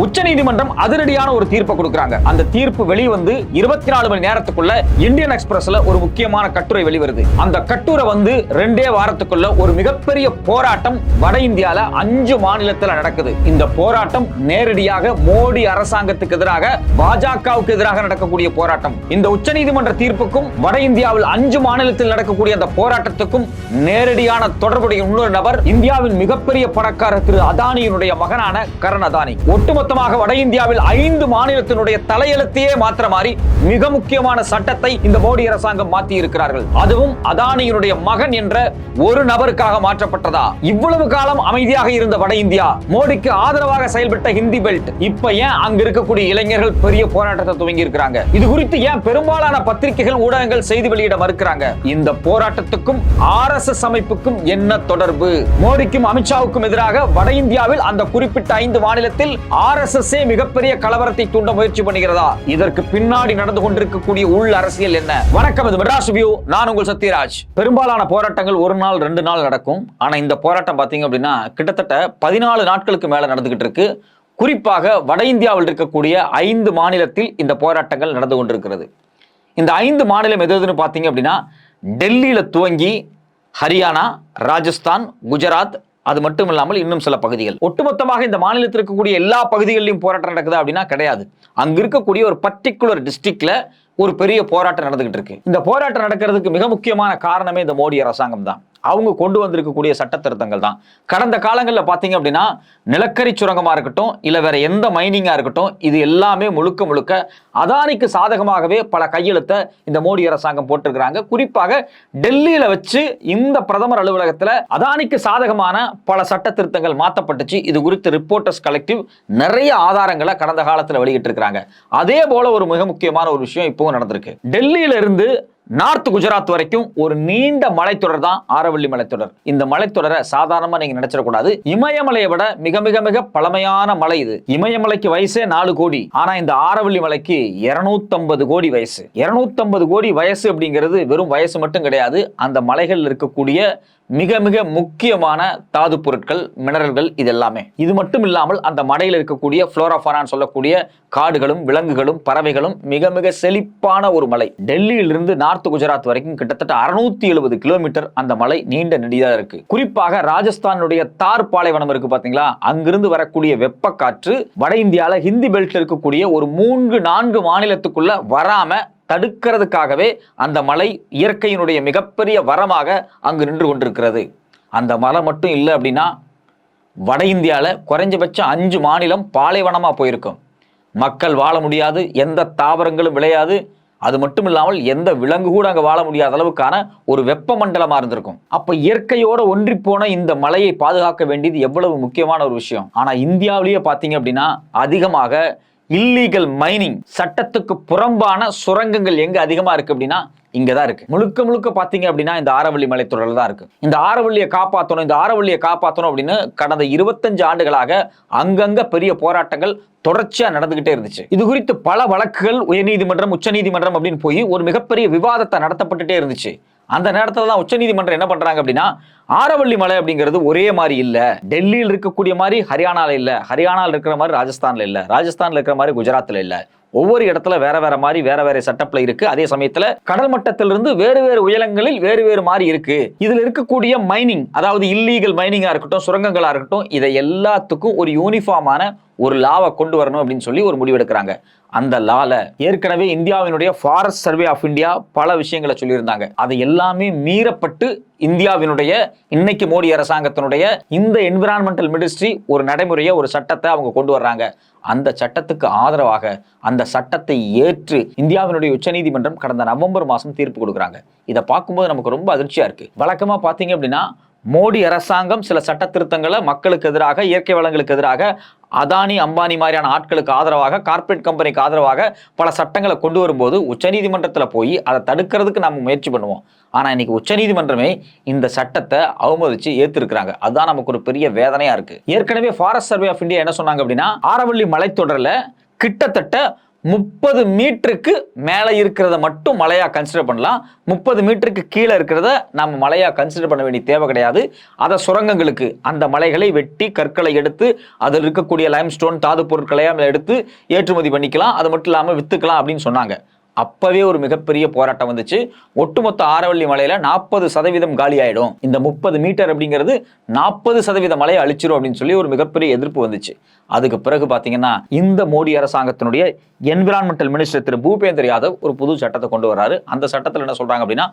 உச்ச நீதிமன்றம் அதிரடியான ஒரு தீர்ப்பை கொடுக்கறாங்க. அந்த தீர்ப்பு வெளிவந்து இருபத்தி நாலு மணி நேரத்துக்குள்ள இந்தியன் எக்ஸ்பிரஸ்ல ஒரு முக்கியமான கட்டுரை வெளிவருது. அந்த கட்டுரை வந்து ரெண்டே வாரத்துக்குள்ள ஒரு மிகப்பெரிய போராட்டம் வட இந்தியால அஞ்சு மாநிலத்துல நடக்குது. இந்த போராட்டம் நேரடியாக மோடி அரசாங்கத்துக்கு எதிராக பாஜகவுக்கு எதிராக நடக்கக்கூடிய போராட்டம். இந்த உச்ச நீதிமன்ற தீர்ப்புக்கும் வட இந்தியாவில் அஞ்சு மாநிலத்தில் நடக்கக்கூடிய அந்த போராட்டத்துக்கும் நேரடியான தொடர்புடைய இன்னொரு நபர் இந்தியாவின் மிகப்பெரிய பணக்காரர் திரு அதானியினுடைய மகனான கரண் அதானி. ஒட்டுமொத்த ஒட்டுமொத்தமாக வட இந்தியாவில் ஐந்து மாநிலத்தினுடைய தலையெழுத்தையே மாற்ற மாறி மிக முக்கியமான சட்டத்தை இந்த மோடி அரசாங்கம் மாற்றி இருக்கிறார்கள் அதுவும் அதானியினுடைய மகன் என்ற ஒரு நபருக்காக மாற்றப்பட்டதா? இவ்வளவு காலம் அமைதியாக இருந்த வட இந்தியா மோடிக்கு ஆதரவாக செயல்பட்ட ஹிந்தி பெல்ட் இப்ப ஏன் அங்க இருக்கக்கூடிய இளைஞர்கள் பெரிய போராட்டத்தை துவங்கி இருக்கிறாங்க இது குறித்து ஏன் பெரும்பாலான பத்திரிகைகள் ஊடகங்கள் செய்தி வெளியிட மறுக்கிறாங்க? இந்த போராட்டத்துக்கும் ஆர் எஸ் எஸ் அமைப்புக்கும் என்ன தொடர்பு? மோடிக்கும் அமித்ஷாவுக்கும் எதிராக வட இந்தியாவில் அந்த குறிப்பிட்ட ஐந்து மாநிலத்தில் ஆர் ஆர்எஸ்எஸ்ஏ மிகப்பெரிய கலவரத்தை தூண்ட முயற்சி பண்ணுகிறதா? இதற்கு பின்னாடி நடந்து கொண்டிருக்கக்கூடிய உள் அரசியல் என்ன? வணக்கம் இது மெட்ராஸ் வியூ நான் உங்கள் சத்யராஜ். பெரும்பாலான போராட்டங்கள் ஒரு நாள் ரெண்டு நாள் நடக்கும். ஆனா இந்த போராட்டம் பாத்தீங்க அப்படின்னா கிட்டத்தட்ட பதினாலு நாட்களுக்கு மேல நடந்துகிட்டு இருக்கு. குறிப்பாக வட இந்தியாவில் இருக்கக்கூடிய ஐந்து மாநிலத்தில் இந்த போராட்டங்கள் நடந்து கொண்டிருக்கிறது. இந்த ஐந்து மாநிலம் எது எதுன்னு பார்த்தீங்க அப்படின்னா டெல்லியில் துவங்கி ஹரியானா ராஜஸ்தான் குஜராத் அது மட்டும் இல்லாமல் இன்னும் சில பகுதிகள். ஒட்டுமொத்தமாக இந்த மாநிலத்தில் இருக்கக்கூடிய எல்லா பகுதிகளிலும் போராட்டம் நடக்குதா அப்படின்னா கிடையாது. அங்க இருக்கக்கூடிய ஒரு பர்டிகுலர் டிஸ்ட்ரிக்ட்ல ஒரு பெரிய போராட்டம் நடந்துகிட்டு இருக்கு. இந்த போராட்டம் நடக்கிறதுக்கு மிக முக்கியமான காரணமே இந்த மோடி அரசாங்கம் தான். அவங்க கொண்டு வந்திருக்கக்கூடிய சட்ட திருத்தங்கள் தான். கடந்த காலங்களில் பார்த்தீங்க அப்படின்னா நிலக்கரி சுரங்கமாக இருக்கட்டும் இல்லை வேற எந்த மைனிங்காக இருக்கட்டும் இது எல்லாமே முழுக்க முழுக்க அதானிக்கு சாதகமாகவே பல கையெழுத்தை இந்த மோடி அரசாங்கம் போட்டிருக்கிறாங்க. குறிப்பாக டெல்லியில் வச்சு இந்த பிரதமர் அலுவலகத்தில் அதானிக்கு சாதகமான பல சட்ட திருத்தங்கள் மாற்றப்பட்டுச்சு இது குறித்து ரிப்போர்ட்டர்ஸ் கலெக்டிவ் நிறைய ஆதாரங்களை கடந்த காலத்தில் வெளியிட்டிருக்கிறாங்க. அதே போல ஒரு மிக முக்கியமான ஒரு விஷயம் இப்போவும் நடந்திருக்கு. டெல்லியிலிருந்து நார்த் குஜராத் வரைக்கும் ஒரு நீண்ட மலைத்தொடர் தான் ஆரவள்ளி மலைத்தொடர். இந்த மலைத்தொடரை சாதாரணமா நீங்க நினைச்சிடக்கூடாது. இமயமலையை விட மிக மிக மிக பழமையான மலை இது. இமயமலைக்கு வயசே நாலு கோடி. ஆனா இந்த ஆரவள்ளி மலைக்கு 250 கோடி வயசு. 250 கோடி வயசு அப்படிங்கிறது வெறும் வயசு மட்டும் கிடையாது. அந்த மலைகள் இருக்கக்கூடிய மிக மிக முக்கியமான தாது பொருட்கள் மினரல்கள் இது எல்லாமே இது மட்டும் இல்லாமல் அந்த மடையில் இருக்கக்கூடிய ஃப்ளோராஃபானான்னு சொல்லக்கூடிய காடுகளும் விலங்குகளும் பறவைகளும் மிக மிக செழிப்பான ஒரு மலை. டெல்லியிலிருந்து நார்த் குஜராத் வரைக்கும் கிட்டத்தட்ட அறுநூத்தி எழுபது கிலோமீட்டர் அந்த மலை நீண்ட நெடியாக இருக்கு. குறிப்பாக ராஜஸ்தானுடைய தார் பாலைவனம் இருக்கு பாத்தீங்களா? அங்கிருந்து வரக்கூடிய வெப்ப காற்று வட இந்தியாவில் ஹிந்தி பெல்ட்ல இருக்கக்கூடிய ஒரு மூன்று நான்கு மாநிலத்துக்குள்ள வராம தடுக்கிறதுக்காகவே அந்த மலை இயற்கையினுடைய மிகப்பெரிய வரமாக அங்கு நின்று கொண்டிருக்கிறது. அந்த மலை மட்டும் இல்லை அப்படின்னா வட இந்தியாவில் குறைஞ்சபட்சம் அஞ்சு மாநிலம் பாலைவனமாக போயிருக்கும். மக்கள் வாழ முடியாது எந்த தாவரங்களும் விளையாது. அது மட்டும் இல்லாமல் எந்த விலங்கு கூட அங்கே வாழ முடியாத அளவுக்கான ஒரு வெப்பமண்டலமாக இருந்திருக்கும். அப்போ இயற்கையோட ஒன்றி போன இந்த மலையை பாதுகாக்க வேண்டியது எவ்வளவு முக்கியமான ஒரு விஷயம். ஆனால் இந்தியாவிலேயே பார்த்தீங்க அப்படின்னா அதிகமாக இல்லீகல் மைனிங் சட்டத்துக்கு புறம்பான சுரங்கங்கள் எங்க அதிகமா இருக்கு அப்படின்னா இங்க தான் இருக்கு. முழுக்க முழுக்க பாத்தீங்க அப்படின்னா இந்த ஆரவள்ளி மலைத்தொடரில் தான் இருக்கு. இந்த ஆரவள்ளியை காப்பாற்றணும் இந்த ஆரவள்ளியை காப்பாற்றணும் அப்படின்னு கடந்த இருபத்தஞ்சு ஆண்டுகளாக அங்கங்க பெரிய போராட்டங்கள் தொடர்ச்சியா நடந்துகிட்டே இருந்துச்சு. இது குறித்து பல வழக்குகள் உயர்நீதிமன்றம் உச்சநீதிமன்றம் அப்படின்னு போய் ஒரு மிகப்பெரிய விவாதத்தை நடத்தப்பட்டுட்டே இருந்துச்சு. அந்த நேரத்தில் தான் உச்சநீதிமன்றம் என்ன பண்றாங்க அப்படின்னா ஆரவள்ளி மலை அப்படிங்கிறது ஒரே மாதிரி இல்லை. டெல்லியில் இருக்கக்கூடிய மாதிரி ஹரியானாவில் இல்லை. ஹரியானால இருக்கிற மாதிரி ராஜஸ்தானில் இல்லை. ராஜஸ்தானில் இருக்கிற மாதிரி குஜராத்தில் இல்லை. ஒவ்வொரு இடத்துல வேற வேற மாதிரி வேற வேற செட்டப்ல இருக்கு. அதே சமயத்துல கடல் மட்டத்திலிருந்து வேறு வேறு உயரங்களில் வேறு வேறு மாதிரி இருக்கு. இதுல இருக்கக்கூடிய மைனிங் அதாவது இல்லீகல் மைனிங்கா இருக்கட்டும் சுரங்கங்களா இருக்கட்டும் இதை எல்லாத்துக்கும் ஒரு யூனிஃபார்மான ஒரு லாவை கொண்டு வரணும் அப்படின்னு சொல்லி ஒரு முடிவெடுக்கிறாங்க அந்த லால ஏற்கனவே இந்தியாவினுடைய ஃபாரஸ்ட் சர்வே ஆஃப் இந்தியா பல விஷயங்களை சொல்லியிருந்தாங்க. அதை எல்லாமே மீறப்பட்டு இந்தியாவினுடைய இன்னைக்கு மோடி அரசாங்கத்தினுடைய இந்த என்விரான்மெண்டல் மினிஸ்ட்ரி ஒரு நடைமுறையை ஒரு சட்டத்தை அவங்க கொண்டு வர்றாங்க. அந்த சட்டத்துக்கு ஆதரவாக அந்த சட்டத்தை ஏற்று இந்தியாவினுடைய உச்சநீதிமன்றம் கடந்த நவம்பர் மாதம் தீர்ப்பு கொடுக்குறாங்க. இதை பார்க்கும்போது நமக்கு ரொம்ப அதிர்ச்சியா இருக்கு. வழக்கமா பார்த்தீங்க அப்படின்னா மோடி அரசாங்கம் சில சட்ட திருத்தங்களை மக்களுக்கு எதிராக இயற்கை வளங்களுக்கு எதிராக அதானி அம்பானி மாதிரியான ஆட்களுக்கு ஆதரவாக கார்ப்பரேட் கம்பெனிக்கு ஆதரவாக பல சட்டங்களை கொண்டு வரும்போது உச்சநீதிமன்றத்தில் போய் அதை தடுக்கிறதுக்கு நம்ம முயற்சி பண்ணுவோம். ஆனால் இன்னைக்கு உச்சநீதிமன்றமே இந்த சட்டத்தை அவமதிச்சு ஏற்றிருக்கிறாங்க அதுதான் நமக்கு ஒரு பெரிய வேதனையாக இருக்குது ஏற்கனவே ஃபாரஸ்ட் சர்வே ஆஃப் இந்தியா என்ன சொன்னாங்க அப்படின்னா ஆரவள்ளி மலைத்தொடரில் கிட்டத்தட்ட முப்பது மீட்டருக்கு மேலே இருக்கிறத மட்டும் மலையாக கன்சிடர் பண்ணலாம். முப்பது மீட்டருக்கு கீழே இருக்கிறத நம்ம மலையாக கன்சிடர் பண்ண வேண்டிய தேவை கிடையாது. அதை சுரங்கங்களுக்கு அந்த மலைகளை வெட்டி கற்களை எடுத்து அதில் இருக்கக்கூடிய லைம்ஸ்டோன் தாது பொருட்களையும் எடுத்து ஏற்றுமதி பண்ணிக்கலாம். அது மட்டும் இல்லாமல் வித்துக்கலாம் அப்படின்னு சொன்னாங்க. அப்பவே ஒரு மிகப்பெரிய போராட்டம் வந்துச்சு. ஒட்டுமொத்த ஆரவள்ளி மலையில நாற்பது சதவீதம் காலி ஆயிடும் இந்த முப்பது மீட்டர் அப்படிங்கிறது நாற்பது சதவீத மலையை அழிச்சிரும் அப்படின்னு சொல்லி ஒரு மிகப்பெரிய எதிர்ப்பு வந்துச்சு. அதுக்கு பிறகு பாத்தீங்கன்னா இந்த மோடி அரசாங்கத்தினுடைய என்விரான்மெண்டல் மினிஸ்டர் திரு பூபேந்தர் யாதவ் ஒரு புது சட்டத்தை கொண்டு வராரு. அந்த சட்டத்தில் என்ன சொல்றாங்க அப்படின்னா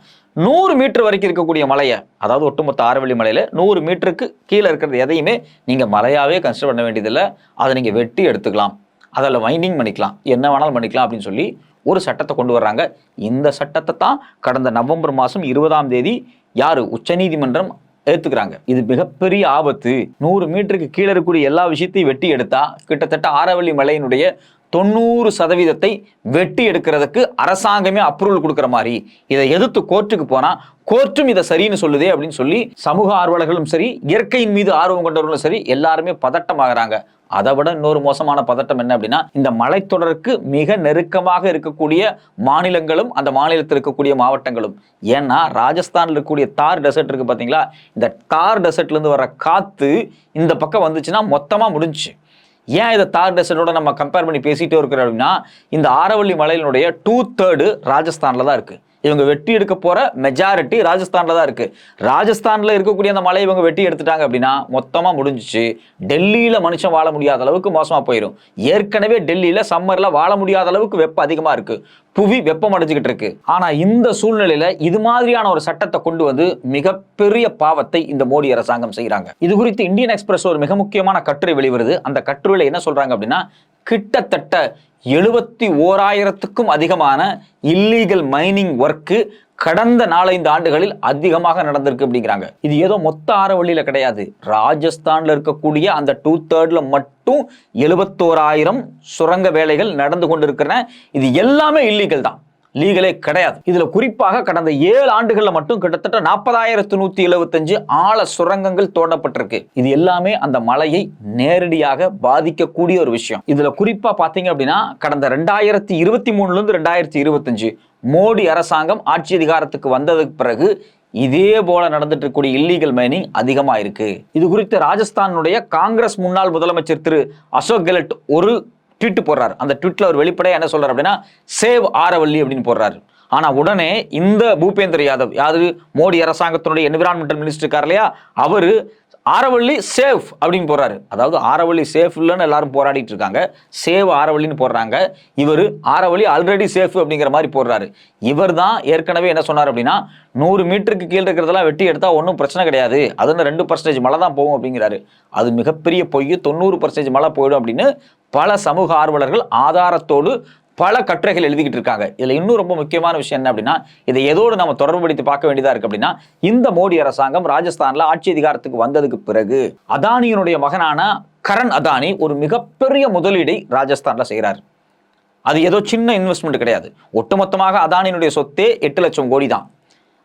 நூறு மீட்டர் வரைக்கும் இருக்கக்கூடிய மலையை அதாவது ஒட்டுமொத்த ஆரவள்ளி மலையில நூறு மீட்டருக்கு கீழே இருக்கிறது எதையுமே நீங்க மலையாவே கன்சிடர் பண்ண வேண்டியதில்லை. அதை நீங்க வெட்டி எடுத்துக்கலாம். அதில் வைண்டிங் பண்ணிக்கலாம். என்ன வேணாலும் பண்ணிக்கலாம் அப்படின்னு சொல்லி ஒரு சட்டத்தை கொண்டு வர்றாங்க. இந்த சட்டத்தை தான் கடந்த நவம்பர் மாதம் இருபதாம் தேதி யார்? உச்சநீதிமன்றம் ஏற்றுக்கிறாங்க இது மிகப்பெரிய ஆபத்து. நூறு மீட்டருக்கு கீழே இருக்கக்கூடிய எல்லா விஷயத்தையும் வெட்டி எடுத்தா கிட்டத்தட்ட ஆரவள்ளி மலையினுடைய தொண்ணூறு சதவீதத்தை வெட்டி எடுக்கிறதுக்கு அரசாங்கமே அப்ரூவல் கொடுக்குற மாதிரி. இதை எதிர்த்து கோர்ட்டுக்கு போனால் கோர்ட்டும் இதை சரின்னு சொல்லுதே அப்படின்னு சொல்லி சமூக ஆர்வலர்களும் சரி இயற்கையின் மீது ஆர்வம் கொண்டவர்களும் சரி எல்லாருமே பதட்டமாகறாங்க. அதை விட இன்னொரு மோசமான பதட்டம் என்ன அப்படின்னா இந்த மலைத்தொடருக்கு மிக நெருக்கமாக இருக்கக்கூடிய மாநிலங்களும் அந்த மாநிலத்தில் இருக்கக்கூடிய மாவட்டங்களும். ஏன்னா ராஜஸ்தான்ல இருக்கக்கூடிய தார் டெசர்ட் இருக்கு பார்த்தீங்களா இந்த தார் டெசர்ட்ல இருந்து வர காத்து இந்த பக்கம் வந்துச்சுன்னா மொத்தமா முடிஞ்சுச்சு. ஏன் இதை தார் டெசர்ட்டோட நம்ம கம்பேர் பண்ணி பேசிட்டே இருக்கிறோம் அப்படின்னா இந்த ஆரவள்ளி மலையினுடைய டூ தேர்டு ராஜஸ்தான்ல தான் இருக்கு. இவங்க வெட்டி எடுக்க போற மெஜாரிட்டி ராஜஸ்தான்ல தான் இருக்கு. ராஜஸ்தான்ல இருக்கக்கூடிய அந்த மலை இவங்க வெட்டி எடுத்துட்டாங்க அப்படின்னா மொத்தமா முடிஞ்சுச்சு. டெல்லியில மனுஷன் வாழ முடியாத அளவுக்கு மோசமா போயிடும் ஏற்கனவே டெல்லியில சம்மர்ல வாழ முடியாத அளவுக்கு வெப்பம் அதிகமா இருக்கு. புவி வெப்பம் அடைஞ்சுக்கிட்டு இருக்கு. ஆனா இந்த சூழ்நிலையில இது மாதிரியான ஒரு சட்டத்தை கொண்டு வந்து மிகப்பெரிய பாவத்தை இந்த மோடி அரசாங்கம் செய்யறாங்க இது குறித்து இந்தியன் எக்ஸ்பிரஸ் ஒரு மிக முக்கியமான கட்டுரை வெளிவருது. அந்த கட்டுரையில என்ன சொல்றாங்க அப்படின்னா கிட்டத்தட்ட எழுபத்தி ஓராயிரத்துக்கும் அதிகமான இல்லீகல் மைனிங் ஒர்க்கு கடந்த நாலஞ்சு ஆண்டுகளில் அதிகமாக நடந்திருக்கு அப்படிங்கிறாங்க. இது ஏதோ மொத்த ஆரவழியில கிடையாது. ராஜஸ்தான்ல இருக்கக்கூடிய அந்த டூ தேர்ட்ல மட்டும் எழுபத்தோராயிரம் சுரங்க வேலைகள் நடந்து கொண்டிருக்கிறன. இது எல்லாமே இல்லீகல் தான். லீகலே கிடையாது. இதுல குறிப்பாக கடந்த ஏழு ஆண்டுகள்ல மட்டும் கிட்டத்தட்ட நாற்பதாயிரத்து நூத்தி எழுபத்தஞ்சு ஆழ சுரங்கங்கள் தோண்டப்பட்டிருக்கு. இது எல்லாமே அந்த மலையை நேரடியாக பாதிக்கக்கூடிய ஒரு விஷயம். இதுல குறிப்பா பாத்தீங்க அப்படின்னா கடந்த ரெண்டாயிரத்தி இருபத்தி மூணுல இருந்து ரெண்டாயிரத்தி இருபத்தஞ்சு மோடி அரசாங்கம் ஆட்சி அதிகாரத்துக்கு வந்ததுக்கு பிறகு இதே போல நடந்துட்டு இருக்கக்கூடிய இல்லீகல் மைனிங் அதிகமாக இருக்கு இது குறித்து ராஜஸ்தானுடைய காங்கிரஸ் முன்னாள் முதலமைச்சர் திரு அசோக் கெலட் ஒரு ட்வீட் போடுறாரு. அந்த ட்வீட்ல அவர் வெளிப்படையாக என்ன சொல்றாரு அப்படின்னா சேவ் ஆரவல்லி அப்படின்னு போடுறாரு. ஆனா உடனே இந்த பூபேந்திர யாதவ் யாரு மோடி அரசாங்கத்தினுடைய என்விரான்மெண்டல் மினிஸ்டர் இருக்கார் இல்லையா? அவரு ஆரவள்ளி சேஃப் அப்படின்னு போறாரு அதாவது ஆரவள்ளி சேஃப் இல்லைன்னு எல்லாரும் போராடிட்டு இருக்காங்க. சேவ் ஆரவள்ளின்னு போடுறாங்க. இவர் ஆரவள்ளி ஆல்ரெடி சேஃப் அப்படிங்கிற மாதிரி போடுறாரு. இவர் தான் ஏற்கனவே என்ன சொன்னார் அப்படின்னா நூறு மீட்டருக்கு கீழே இருக்கிறதெல்லாம் வெட்டி எடுத்தா ஒன்றும் பிரச்சனை கிடையாது. அது ரெண்டு பர்சன்டேஜ் மழை தான் போகும் அப்படிங்கிறாரு. அது மிகப்பெரிய பொய் தொண்ணூறு பர்சன்டேஜ் மழை போயிடும் அப்படின்னு பல சமூக ஆர்வலர்கள் ஆதாரத்தோடு பல கட்டுரைகள் எழுதிக்கிட்டு இருக்காங்க. இதில் இன்னும் ரொம்ப முக்கியமான விஷயம் என்ன அப்படின்னா இதை எதோடு நம்ம தொடர்புபடுத்தி பார்க்க வேண்டியதாக இருக்கு அப்படின்னா இந்த மோடி அரசாங்கம் ராஜஸ்தானில் ஆட்சி அதிகாரத்துக்கு வந்ததுக்கு பிறகு அதானியினுடைய மகனான கரண் அதானி ஒரு மிகப்பெரிய முதலீடை ராஜஸ்தானில் செய்கிறார் அது ஏதோ சின்ன இன்வெஸ்ட்மெண்ட் கிடையாது. ஒட்டுமொத்தமாக அதானியினுடைய சொத்தே எட்டு லட்சம் கோடி தான்.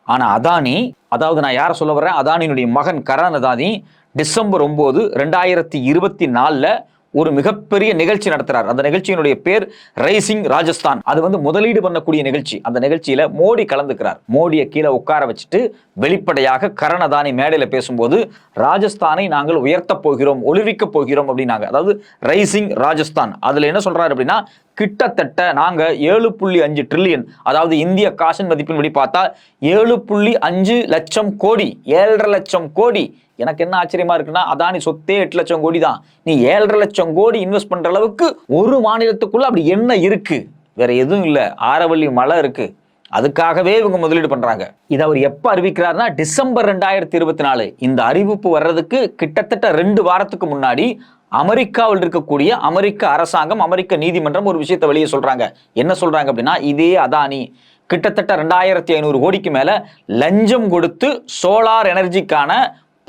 ஆனால் அதானி அதாவது நான் யாரை சொல்ல வர்றேன்? அதானியினுடைய மகன் கரண் அதானி டிசம்பர் ஒம்பது ரெண்டாயிரத்தி இருபத்தி நாலில் ஒரு மிகப்பெரிய நிகழ்ச்சி நடத்துறார். அந்த நிகழ்ச்சியினுடைய பேர் ரைசிங் ராஜஸ்தான் அது வந்து முதலீடு பண்ணக்கூடிய நிகழ்ச்சி. அந்த நிகழ்ச்சியில மோடி கலந்துக்கிறார். மோடியை கீழே உட்கார வச்சுட்டு வெளிப்படையாக கரணதானி மேடையில பேசும்போது ராஜஸ்தானை நாங்கள் உயர்த்தப் போகிறோம் ஒளிவிக்கப் போகிறோம் அப்படின்னாங்க. அதாவது ரைசிங் ராஜஸ்தான் அதுல என்ன சொல்றாரு அப்படின்னா கிட்டத்தட்ட நாங்க ஏழு புள்ளி அஞ்சு ட்ரில்லியன் அதாவது இந்திய காசின் மதிப்பின்படி பார்த்தா ஏழு புள்ளி அஞ்சு லட்சம் கோடி ஏழரை லட்சம் கோடி. எனக்கு என்ன ஆச்சரியமா இருக்குன்னா அதானி சொத்தே எட்டு லட்சம் கோடி தான். நீ ஏழரை லட்சம் கோடி இன்வெஸ்ட் பண்ற அளவுக்கு ஒரு மாநிலத்துக்குள்ள அப்படி என்ன இருக்கு? வேற எதுவும் இல்லை. ஆரவள்ளி மலை இருக்கு. அதுக்காகவே இவங்க முதலீடு பண்றாங்க. இதை அவர் எப்ப அறிவிக்கிறாருன்னா டிசம்பர் ரெண்டாயிரத்தி இருபத்தி நாலு. இந்த அறிவிப்பு வர்றதுக்கு கிட்டத்தட்ட ரெண்டு வாரத்துக்கு முன்னாடி அமெரிக்காவில் இருக்கக்கூடிய அமெரிக்க அரசாங்கம் அமெரிக்க நீதிமன்றம் ஒரு விஷயத்தை வெளியே சொல்றாங்க. என்ன சொல்றாங்க அப்படின்னா இதே அதானி. கிட்டத்தட்ட ரெண்டாயிரத்தி ஐநூறு கோடிக்கு மேல லஞ்சம் கொடுத்து சோலார் எனர்ஜிக்கான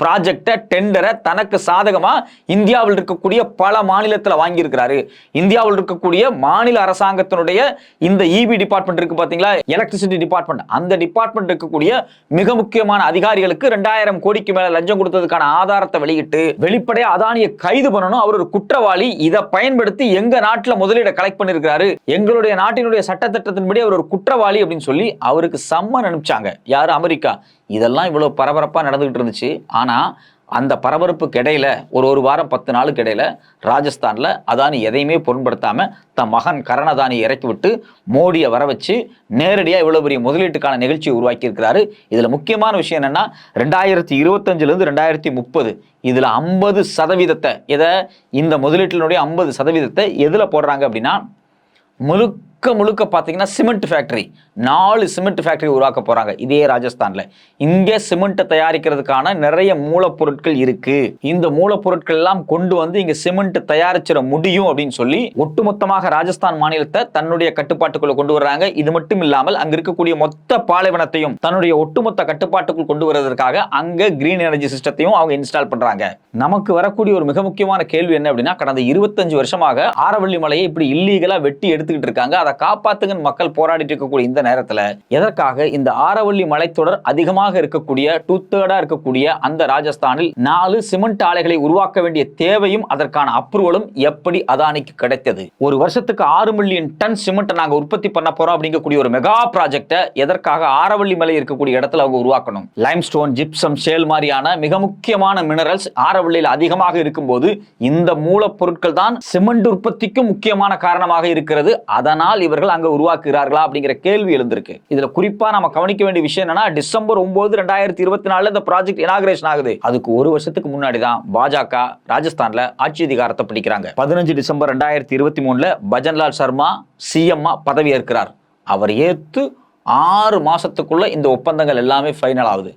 ப்ராஜெக்டை டெண்டரை தனக்கு சாதகமா இந்தியாவில் இருக்கக்கூடிய பல மாநிலத்தில் வாங்கியிருக்கிறாரு. இந்தியாவில் இருக்கக்கூடிய மாநில அரசாங்கத்தினுடைய இந்த இபி டிபார்ட்மெண்ட் இருக்கு பாத்தீங்களா? எலக்ட்ரிசிட்டி டிபார்ட்மெண்ட் அந்த டிபார்ட்மெண்ட் இருக்கக்கூடிய மிக முக்கியமான அதிகாரிகளுக்கு ரெண்டாயிரம் கோடிக்கு மேல லஞ்சம் கொடுத்ததுக்கான ஆதாரத்தை வெளியிட்டு வெளிப்படையாக அதானியை கைது பண்ணணும். அவர் ஒரு குற்றவாளி. இதை பயன்படுத்தி எங்க நாட்டுல முதலீடு கலெக்ட் பண்ணிருக்காரு எங்களுடைய நாட்டினுடைய சட்டத்திட்டத்தின்படி அவர் ஒரு குற்றவாளி அப்படின்னு சொல்லி அவருக்கு சம்மன் அனுப்பிச்சாங்க. யாரு? அமெரிக்கா. இதெல்லாம் இவ்வளோ பரபரப்பாக நடந்துகிட்டு இருந்துச்சு. ஆனால் அந்த பரபரப்புக்கு இடையில ஒரு ஒரு வாரம் பத்து நாளுக்கு இடையில ராஜஸ்தானில் அதானி எதையுமே பொருட்படுத்தாம தன் மகன் கரணதானி இறக்கி விட்டு மோடியை வர வச்சு நேரடியாக இவ்வளோ பெரிய முதலீட்டுக்கான நிகழ்ச்சியை உருவாக்கியிருக்கிறாரு. இதில் முக்கியமான விஷயம் என்னென்னா ரெண்டாயிரத்தி இருபத்தஞ்சிலேருந்து ரெண்டாயிரத்தி முப்பது இதில் ஐம்பது சதவீதத்தை எதை இந்த முதலீட்டினுடைய ஐம்பது சதவீதத்தை எதில் போடுறாங்க அப்படின்னா முழுக்க முழுக்க பார்த்தீங்கன்னா சிமெண்ட் ஃபேக்டரி நாலு சிமெண்ட் ஃபேக்டரி உருவாக்க போறாங்க இதே ராஜஸ்தான்ல. இங்கே சிமெண்ட்டை தயாரிக்கிறதுக்கான நிறைய மூலப்பொருட்கள் இருக்கு. இந்த மூலப்பொருட்கள் எல்லாம் கொண்டு வந்து இங்க சிமெண்ட் தயாரிச்சிட முடியும் அப்படின்னு சொல்லி ஒட்டுமொத்தமாக ராஜஸ்தான் மாநிலத்தை தன்னுடைய கட்டுப்பாட்டுக்குள்ள கொண்டு வர்றாங்க. இது மட்டும் இல்லாமல் அங்க இருக்கக்கூடிய மொத்த பாலைவனத்தையும் தன்னுடைய ஒட்டுமொத்த கட்டுப்பாட்டுக்குள் கொண்டு வருவதற்காக அங்க கிரீன் எனர்ஜி சிஸ்டத்தையும் அவங்க இன்ஸ்டால் பண்றாங்க. நமக்கு வரக்கூடிய ஒரு மிக முக்கியமான கேள்வி என்ன அப்படின்னா கடந்த இருபத்தஞ்சு வருஷமாக ஆரவள்ளி மலையை இப்படி இல்லீகலாக வெட்டி எடுத்துக்கிட்டு இருக்காங்க. அதை காப்பாத்துங்கன்னு மக்கள் போராடிட்டு இருக்கக்கூடிய இந்த நேரத்துல எதற்காக இந்த ஆரவள்ளி மலைத்தொடர் அதிகமாக இருக்கக்கூடிய டூ தேர்டா இருக்கக்கூடிய அந்த ராஜஸ்தானில் நாலு சிமெண்ட் ஆலைகளை உருவாக்க வேண்டிய தேவையும் அதற்கான அப்ரூவலும் எப்படி அதானிக்கு கிடைத்தது? ஒரு வருஷத்துக்கு ஆறு மில்லியன் டன் சிமெண்ட் நாங்க உற்பத்தி பண்ண போறோம் அப்படிங்கக்கூடிய ஒரு மெகா ப்ராஜெக்டை எதற்காக ஆரவள்ளி மலை இருக்கக்கூடிய இடத்துல அவங்க உருவாக்கணும்? லைம் ஸ்டோன் ஜிப்சம் ஷேல் மாதிரியான மிக முக்கியமான மினரல்ஸ் ஆரவள்ளியில் அதிகமாக இருக்கும்போது இந்த மூலப்பொருட்கள் தான் சிமெண்ட் உற்பத்திக்கும் முக்கியமான காரணமாக இருக்கிறது. அதனால் இவர்கள் அங்க உருவாக்குகிறார்களா அப்படிங்கிற கேள்வி எழுந்திருக்கு. இதுல குறிப்பா நம்ம கவனிக்க வேண்டிய விஷயம் என்னன்னா டிசம்பர் ஒன்பது ரெண்டாயிரத்தி இருபத்தி நாலுல இந்த ப்ராஜெக்ட் இனாகிரேஷன் ஆகுது. அதுக்கு ஒரு வருஷத்துக்கு முன்னாடி தான் பாஜக ராஜஸ்தானில் ஆட்சி அதிகாரத்தை பிடிக்கிறாங்க. பதினஞ்சு டிசம்பர் ரெண்டாயிரத்தி இருபத்தி மூணுல பஜன்லால் சர்மா சிஎம்மா பதவி ஏற்கிறார். அவர் ஏத்து ஆறு மாசத்துக்குள்ள இந்த ஒப்பந்தங்கள் எல்லாமே ஃபைனல் ஆகுது.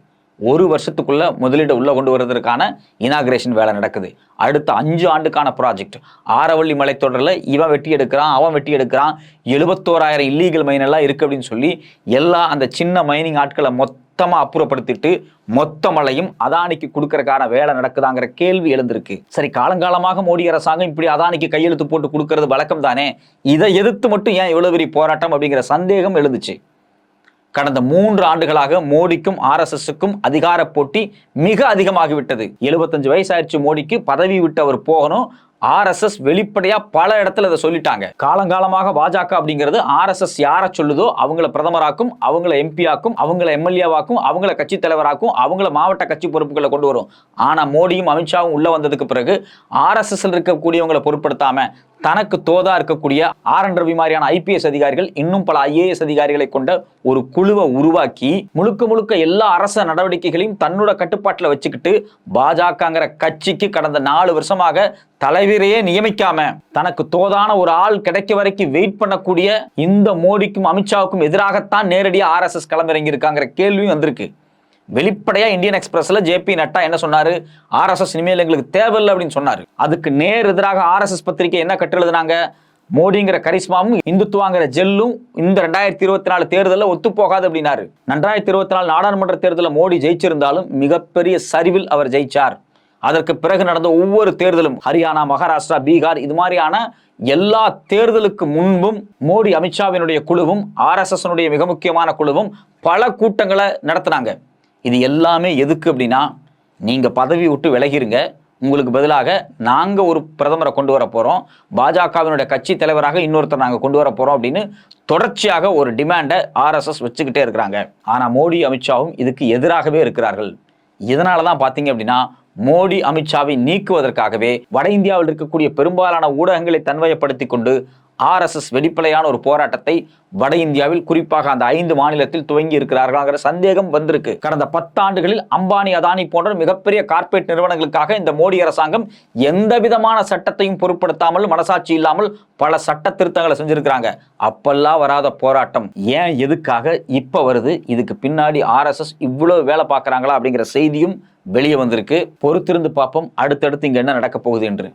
ஒரு வருஷத்துக்குள்ள முதலீடு உள்ள கொண்டு வருவதற்கான இனாகிரேஷன் வேலை நடக்குது. அடுத்த அஞ்சு ஆண்டுக்கான ப்ராஜெக்ட் ஆரவள்ளி மலைத்தொடரில் இவன் வெட்டி எடுக்கிறான் அவன் வெட்டி எடுக்கிறான். எழுபத்தோராயிரம் இல்லீகல் மைன் எல்லாம் இருக்கு அப்படின்னு சொல்லி எல்லா அந்த சின்ன மைனிங் ஆட்களை மொத்தமாக அப்புறப்படுத்திட்டு மொத்த மலையும் அதானிக்கு கொடுக்கறதுக்கான வேலை நடக்குதாங்கிற கேள்வி எழுந்திருக்கு. சரி காலங்காலமாக மோடி அரசாங்கம் இப்படி அதானிக்கு கையெழுத்து போட்டு கொடுக்கறது வழக்கம் தானே இதை எதிர்த்து மட்டும் ஏன் இவ்வளவு பெரிய போராட்டம் அப்படிங்கிற சந்தேகம் எழுந்துச்சு. கடந்த மூன்று ஆண்டுகளாக மோடிக்கும் ஆர்எஸ்எஸ்க்கும் அதிகார போட்டி மிக அதிகமாகிவிட்டது. எழுபத்தஞ்சு வயசாயிருச்சு மோடிக்கு பதவி விட்டு அவர் போகணும். ஆர்எஸ்எஸ் வெளிப்படையா பல இடத்துல இதை சொல்லிட்டாங்க. காலங்காலமாக பாஜக அப்படிங்கிறது ஆர்எஸ்எஸ் யாரை சொல்லுதோ அவங்கள பிரதமராக்கும் அவங்கள எம்பி ஆக்கும் அவங்கள எம்எல்ஏவாக்கும் அவங்கள கட்சி தலைவராக்கும் அவங்கள மாவட்ட கட்சி பொறுப்புகளை கொண்டு வரும். ஆனா மோடியும் அமித்ஷாவும் உள்ள வந்ததுக்கு பிறகு ஆர்எஸ்எஸ் இருக்கக்கூடியவங்களை பொருட்படுத்தாம தனக்கு தோதா இருக்கக்கூடிய ஆர் என் ரவி மாதிரியான ஐபிஎஸ் அதிகாரிகள் இன்னும் பல ஐஏஎஸ் அதிகாரிகளை கொண்ட ஒரு குழுவை உருவாக்கி முழுக்க முழுக்க எல்லா அரச நடவடிக்கைகளையும் தன்னோட கட்டுப்பாட்டில் வச்சுக்கிட்டு பாஜகங்கிற கட்சிக்கு கடந்த நாலு வருஷமாக தலைவரையே நியமிக்காம தனக்கு தோதான ஒரு ஆள் கிடைக்க வரைக்கும் வெயிட் பண்ணக்கூடிய இந்த மோடிக்கும் அமித்ஷாவுக்கும் எதிராகத்தான் நேரடியாக ஆர்எஸ்எஸ் களமிறங்கி இருக்காங்கிற கேள்வியும் வந்திருக்கு. வெளிப்படையா இந்தியன் எக்ஸ்பிரஸ்ல ஜேபி நட்டா என்ன சொன்னாரு? ஆர்எஸ்எஸ் இனிமேல் எங்களுக்கு தேவையில்லை அப்படின்னு சொன்னாரு. அதுக்கு நேர் எதிராக ஆர்எஸ்எஸ் பத்திரிகை என்ன கட்டெழுதுனாங்க மோடிங்கிற கரிஸ்மாவும் இந்துத்துவாங்கிற ஜெல்லும் இந்த ரெண்டாயிரத்தி இருபத்தி நாலு தேர்தலில் ஒத்து போகாது அப்படின்னாரு. ரெண்டாயிரத்தி இருபத்தி நாலு நாடாளுமன்ற தேர்தலில் மோடி ஜெயிச்சிருந்தாலும் மிகப்பெரிய சரிவில் அவர் ஜெயிச்சார். அதற்கு பிறகு நடந்த ஒவ்வொரு தேர்தலும் ஹரியானா மகாராஷ்டிரா பீகார் இது மாதிரியான எல்லா தேர்தலுக்கு முன்பும் மோடி அமித்ஷாவினுடைய குழுவும் ஆர்எஸ்எஸ்னுடைய மிக முக்கியமான குழுவும் பல கூட்டங்களை நடத்தினாங்க. இது எல்லாமே எதுக்கு அப்படின்னா நீங்கள் பதவி விட்டு விலகிருங்க. உங்களுக்கு பதிலாக நாங்கள் ஒரு பிரதமரை கொண்டு வர போகிறோம் பாஜகவினுடைய கட்சி தலைவராக இன்னொருத்தர் நாங்கள் கொண்டு வர போகிறோம் அப்படின்னு தொடர்ச்சியாக ஒரு டிமாண்டை ஆர்எஸ்எஸ் வச்சுக்கிட்டே இருக்கிறாங்க. ஆனால் மோடி அமித்ஷாவும் இதுக்கு எதிராகவே இருக்கிறார்கள். இதனால தான் பார்த்தீங்க அப்படின்னா மோடி அமித்ஷாவை நீக்குவதற்காகவே வட இந்தியாவில் இருக்கக்கூடிய பெரும்பாலான ஊடகங்களை தன்வயப்படுத்தி கொண்டு ஆர்எஸ்எஸ் வெளிப்படையான ஒரு போராட்டத்தை வட இந்தியாவில் குறிப்பாக அந்த ஐந்து மாநிலத்தில் துவங்கி இருக்கிறார்களாங்கிற சந்தேகம் வந்திருக்கு. கடந்த பத்தாண்டுகளில் அம்பானி அதானி போன்ற மிகப்பெரிய கார்ப்பரேட் நிறுவனங்களுக்காக இந்த மோடி அரசாங்கம் எந்த விதமான சட்டத்தையும் பொருட்படுத்தாமல் மனசாட்சி இல்லாமல் பல சட்ட திருத்தங்களை செஞ்சிருக்கிறாங்க. அப்பெல்லாம் வராத போராட்டம். ஏன் எதுக்காக? இப்ப வருது. இதுக்கு பின்னாடி ஆர்எஸ்எஸ் இவ்வளவு வேலை பார்க்கறாங்களா அப்படிங்கிற செய்தியும் வெளியே வந்திருக்கு. பொறுத்திருந்து பார்ப்போம். அடுத்தடுத்து இங்க என்ன நடக்க போகுது என்று.